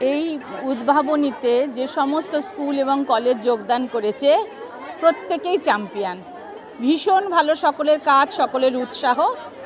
এই উদ্ভাবনীতে যে সমস্ত স্কুল এবং কলেজ যোগদান করেছে, প্রত্যেকেই চ্যাম্পিয়ন। ভীষণ ভালো সকলের কাজ, সকলের উৎসাহ।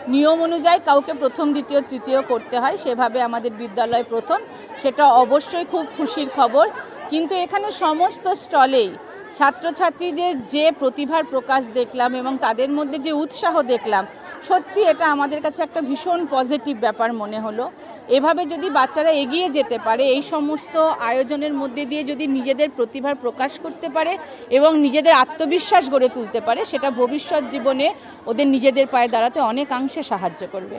নিয়ম অনুযায়ী কাউকে প্রথম, দ্বিতীয়, তৃতীয় করতে হয়, সেভাবে আমাদের বিদ্যালয় প্রথম। সেটা অবশ্যই খুব খুশির খবর। কিন্তু এখানে সমস্ত স্টলেই ছাত্রছাত্রীদের যে প্রতিভার প্রকাশ দেখলাম এবং তাদের মধ্যে যে উৎসাহ দেখলাম, সত্যি এটা আমাদের কাছে একটা ভীষণ পজিটিভ ব্যাপার মনে হলো। এভাবে যদি বাচ্চারা এগিয়ে যেতে পারে, এই সমস্ত আয়োজনের মধ্যে দিয়ে যদি নিজেদের প্রতিভার প্রকাশ করতে পারে এবং নিজেদের আত্মবিশ্বাস গড়ে তুলতে পারে, সেটা ভবিষ্যৎ জীবনে ওদের নিজেদের পায়ে দাঁড়াতে অনেকাংশে সাহায্য করবে।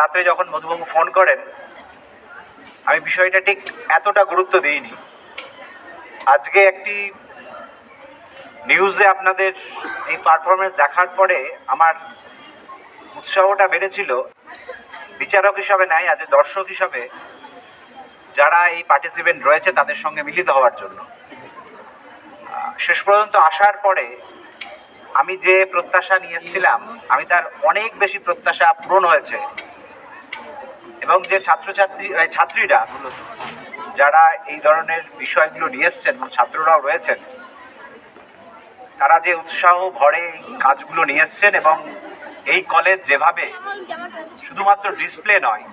রাত্রে যখন মধুবাবু ফোন করেন, আমি বিষয়টা ঠিক এতটা গুরুত্ব দিইনি। আজকে একটি নিউজে আপনাদের এই পারফরমেন্স দেখার পরে আমার উৎসাহটা বেড়েছিল। বিচারক হিসাবে নাই, আজ দর্শক হিসাবে যারা এই পার্টিসিপেন্ট রয়েছে, তাদের সঙ্গে মিলিত হওয়ার জন্য। শেষ পর্যন্ত আসার পরে আমি যে প্রত্যাশা নিয়ে এসেছিলাম, আমি তার অনেক বেশি প্রত্যাশা পূরণ হয়েছে। এবং যে ছাত্রছাত্রী ছাত্রীরা মূলত, যারা এই ধরনের বিষয়গুলো নিয়ে এসছেন এবং ছাত্ররাও রয়েছেন, তারা যে উৎসাহ ভরে এই কাজগুলো নিয়ে এসছেন এবং এই কলেজ যেভাবে শুধুমাত্র ডিসপ্লে নয়,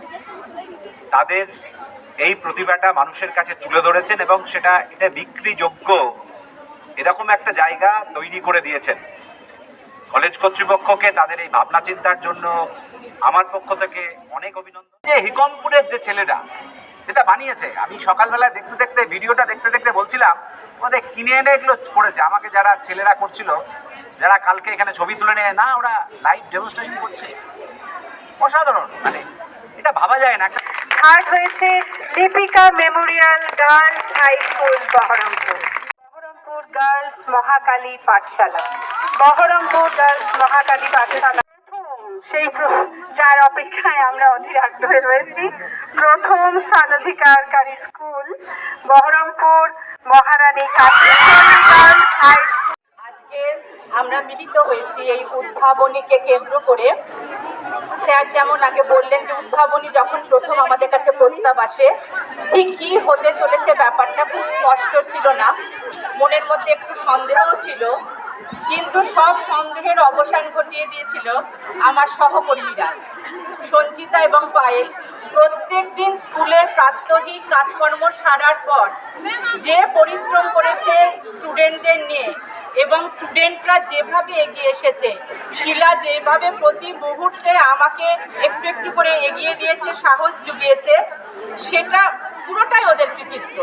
তাদের এই প্রতিভাটা মানুষের কাছে তুলে ধরেছেন এবং সেটা, এটা বিক্রিযোগ্য, এরকম একটা জায়গা তৈরি করে দিয়েছেন। কলেজ কর্তৃপক্ষকে তাদের এই ভাবনা চিন্তার জন্য আমার পক্ষ থেকে অনেক অভিনন্দন। যে হিকমপুরের যে ছেলেরা যেটা বানিয়েছে। আমি সকালবেলা দেখতে দেখতে, ভিডিওটা দেখতে দেখতে বলছিলাম, ওদের কিনে এনে এগুলো করেছে। আমাকে যারা ছেলেরা করছিল, যারা কালকে এখানে ছবি তুলে নিয়ে, না, ওরা লাইভ ডেমনস্ট্রেশন করছে। অসাধারণ মানে এটা ভাবা যায় না। আর্ট হয়েছে Dipika memorial girls high school, Baharampur. Baharampur girls Mahakali Pathshala. Baharampur girls Mahakali পাঠশালা। সেই যার অপেক্ষায় আমরা অধীর আগ্রহে রয়েছি। প্রথম স্থানাধিকারকারী স্কুল, বহরমপুর মহারানী হাই আজকে আমরা মিলিত হয়েছি এই উদ্ভাবনীকে কেন্দ্র করে। স্যার যেমন আগে বললেন যে উদ্ভাবনী যখন প্রথম আমাদের কাছে প্রস্তাব আসে, ঠিক কী হতে চলেছে ব্যাপারটা খুব স্পষ্ট ছিল না। মনের মধ্যে একটু সন্দেহও ছিল কিন্তু সব সন্দেহের অবসান ঘটিয়ে দিয়েছিল আমার সহকর্মীরা। সঞ্চিতা এবং পায়েল প্রত্যেক দিন স্কুলের প্রাত্যহিক কাজকর্ম সারার পর যে পরিশ্রম করেছে স্টুডেন্টদের নিয়ে এবং স্টুডেন্টরা যেভাবে এগিয়ে এসেছে, শিলা যেভাবে প্রতি মুহূর্তে আমাকে একটু একটু করে এগিয়ে দিয়েছে, সাহস জুগিয়েছে, সেটা পুরোটাই ওদের কৃতিত্ব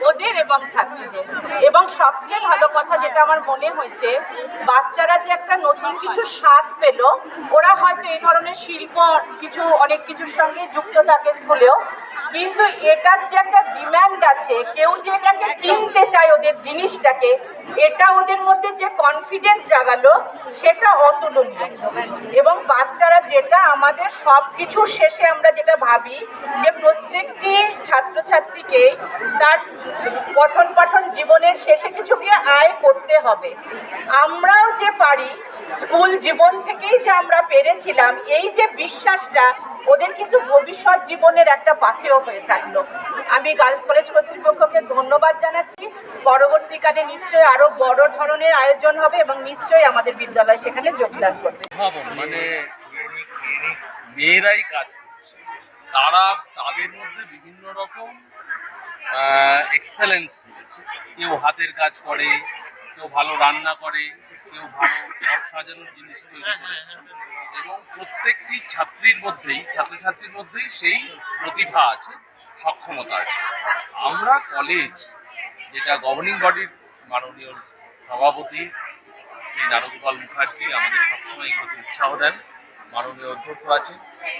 ওদের এবং ছাত্রীদের। এবং সবচেয়ে ভালো কথা যেটা আমার মনে হয়েছে বাচ্চারা যে একটা নতুন কিছু স্বাদ পেল ওরা হয়তো এই ধরনের শিল্প কিছু অনেক কিছুর সঙ্গে যুক্ত থাকে স্কুলেও কিন্তু এটার যে একটা ডিম্যান্ড আছে কেউ যে এটাকে কিনতে চায় ওদের জিনিসটাকে এটা ওদের মধ্যে যে কনফিডেন্স জাগালো সেটা অতুলনীয়। এবং বাচ্চারা যেটা আমাদের সব কিছুর শেষে আমরা যেটা ভাবি যে প্রত্যেকটি ছাত্রছাত্রীকে তার পঠন পাঠন জীবনের শেষে কিছু গিয়ে আয় করতে হবে। আমরাও যে পারি, স্কুল জীবন থেকেই যে আমরা পেরেছিলাম, এই যে বিশ্বাসটা ওদের কিন্তু ভবিষ্যৎ জীবনের একটা পাথেয় হয়ে থাকল। আমি গার্লস কলেজ কর্তৃপক্ষকে ধন্যবাদ জানাচ্ছি। পরবর্তীকালে নিশ্চয়ই আরও বড় ধরনের আয়োজন হবে এবং নিশ্চয়ই আমাদের বিদ্যালয় সেখানে যোগদান করবে। উদ্ভাবন মানে মেয়েরাই কাজ তারা তাদের মধ্যে বিভিন্ন রকম এক্সেলেন্স কেউ হাতের কাজ করে, কেউ ভালো রান্না করে, কেউ ভালো ঘর সাজানোর জিনিস তৈরি করে। এবং প্রত্যেকটি ছাত্রীর মধ্যেই, ছাত্রছাত্রীর মধ্যেই সেই প্রতিভা আছে, সক্ষমতা আছে। আমরা কলেজ যেটা গভর্নিং বডির মাননীয় সভাপতি শ্রী নারগোপাল মুখার্জি আমাদের সবসময় এগুলোতে উৎসাহ দেন মাননীয় অধ্যক্ষ আছেন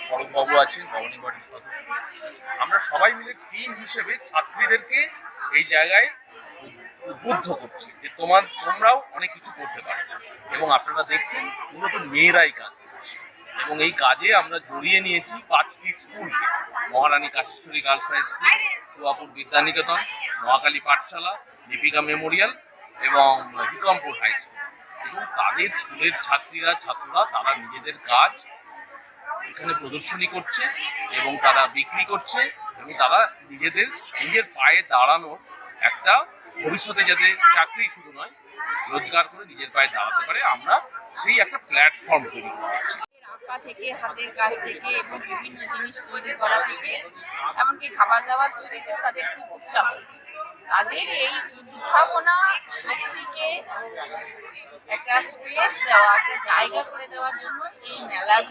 সড়কবাবু আছেন গভর্নিং বডির সদস্য। আমরা সবাই মিলে টিম হিসেবে ছাত্রীদেরকে এই জায়গায় উদ্বুদ্ধ করছি যে তোমার তোমরাও অনেক কিছু করতে পারো। এবং আপনারা দেখছেন, মূলত মেয়েরাই কাজ করছে। এবং এই কাজে আমরা জড়িয়ে নিয়েছি পাঁচটি স্কুলকে। Maharani Kasheswari girls high school, Chuapur Vidyaniketan, Mahakali Pathshala, Dipika memorial এবং হিকমপুর হাই স্কুল। এবং তাদের স্কুলের ছাত্রীরা, ছাত্ররা, তারা নিজেদের কাজ এখানে প্রদর্শনী করছে এবং তারা বিক্রি করছে এবং তারা নিজেদের, নিজের পায়ে দাঁড়ানোর একটা ভবিষ্যতে যাতে চাকরি শুধু নয়, রোজগার করে নিজের পায়ে দাঁড়াতে পারে। আমরা সেই একটা প্ল্যাটফর্ম তৈরি করছি থেকে, হাতের কাজ থেকে এবং বিভিন্ন জিনিস তৈরি করা থেকে, এমনকি খাবার দাবার তৈরিতেও তাদের খুব উৎসাহ। তাদের এই উদ্ভাবনা শক্তিকে একটা স্পেস দেওয়া একটা জায়গা করে দেওয়ার জন্য এই মেলার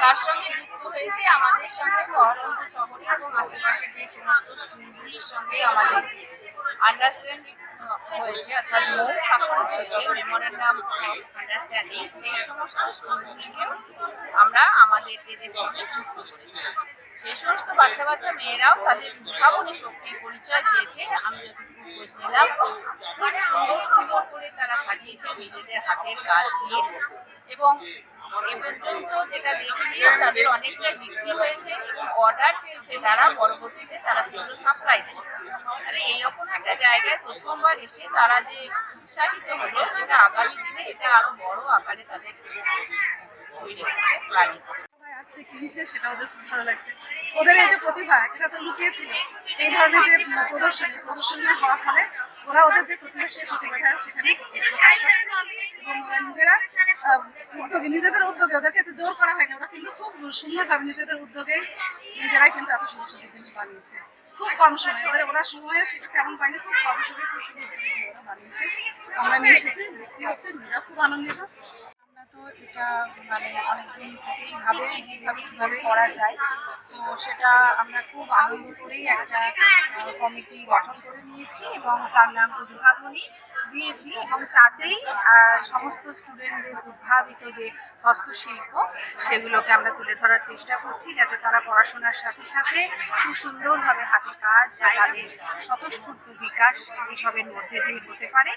তার সঙ্গে যুক্ত হয়েছে আমাদের সঙ্গে বহরমপুর শহরে এবং আশেপাশের যে সমস্ত স্কুলগুলির সঙ্গে আমাদের আন্ডারস্ট্যান্ডিং হয়েছে, অর্থাৎ মৌ স্বাক্ষরিত হয়েছে মেমোরেন্ডাম আন্ডারস্ট্যান্ডিং সেই সমস্ত স্কুলগুলিকেও আমরা আমাদের এদের সঙ্গে যুক্ত করেছি। সেই সমস্ত বাচ্চা বাচ্চা মেয়েরাও তাদের উদ্ভাবনী শক্তির পরিচয় দিয়েছে। আমি যতটুকু খোঁজ নিলাম খুব সুন্দর সুন্দর করে তারা সাজিয়েছে নিজেদের হাতের কাজ দিয়ে। এবং এ পর্যন্ত যেটা দেখছি, তাদের অনেকটা বিক্রি হয়েছে এবং অর্ডার পেয়েছে তারা। পরবর্তীতে তারা সেগুলো সাপ্লাই দেবে। তাহলে এইরকম একটা জায়গায় প্রথমবার এসে তারা যে উৎসাহিত হলো, সেটা আগামী দিনে এটা আরও বড় আকারে তাদের তৈরি করতে সবাই আসছে কিনছে, সেটা ওদের খুব ভালো লাগছে। ওদের এই যে প্রতিভা, এটা তো লুকিয়ে ছিল এই ধরনের যে প্রদর্শনী প্রদর্শনী হওয়ার ফলে ওরা ওদের যে প্রতিভা, সেই প্রতিভাটা সেখানে নিজেরা উদ্যোগে, নিজেদের উদ্যোগে ওদেরকে জোর করা হয়নি। ওরা কিন্তু খুব সুন্দরভাবে নিজেদের উদ্যোগে, নিজেরাই কিন্তু এত সুন্দর সুন্দর জিনিস বানিয়েছে। খুব কম সময়, ওদের ওরা সময়ে সেটা তেমন পায়নি, খুব কম সময়ে খুব সুন্দর বানিয়েছে। আমরা নিয়ে এসেছি, বিক্রি হচ্ছে, মেয়েরা খুব আনন্দিত। এটা মানে অনেকদিন থেকেই ভাবছি যে এইভাবে কীভাবে করা যায়। তো সেটা আমরা খুব আনন্দ করেই একটা কমিটি গঠন করে নিয়েছি এবং তার নাম উদ্ভাবনী দিয়েছি এবং তাতেই সমস্ত স্টুডেন্টদের উদ্ভাবিত যে হস্তশিল্প, সেগুলোকে আমরা তুলে ধরার চেষ্টা করছি যাতে তারা পড়াশোনার সাথে সাথে খুব সুন্দরভাবে হাতে কাজ বা তাদের স্বতঃস্ফূর্ত বিকাশ এইসবের মধ্যে দিয়ে হতে পারে।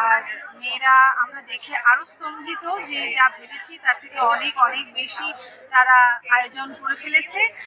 আর মেয়েরা আমরা দেখে আরও স্তম্ভিত যে যা ভেবেছি তার থেকে অনেক অনেক বেশি তারা আয়োজন করে ফেলেছে।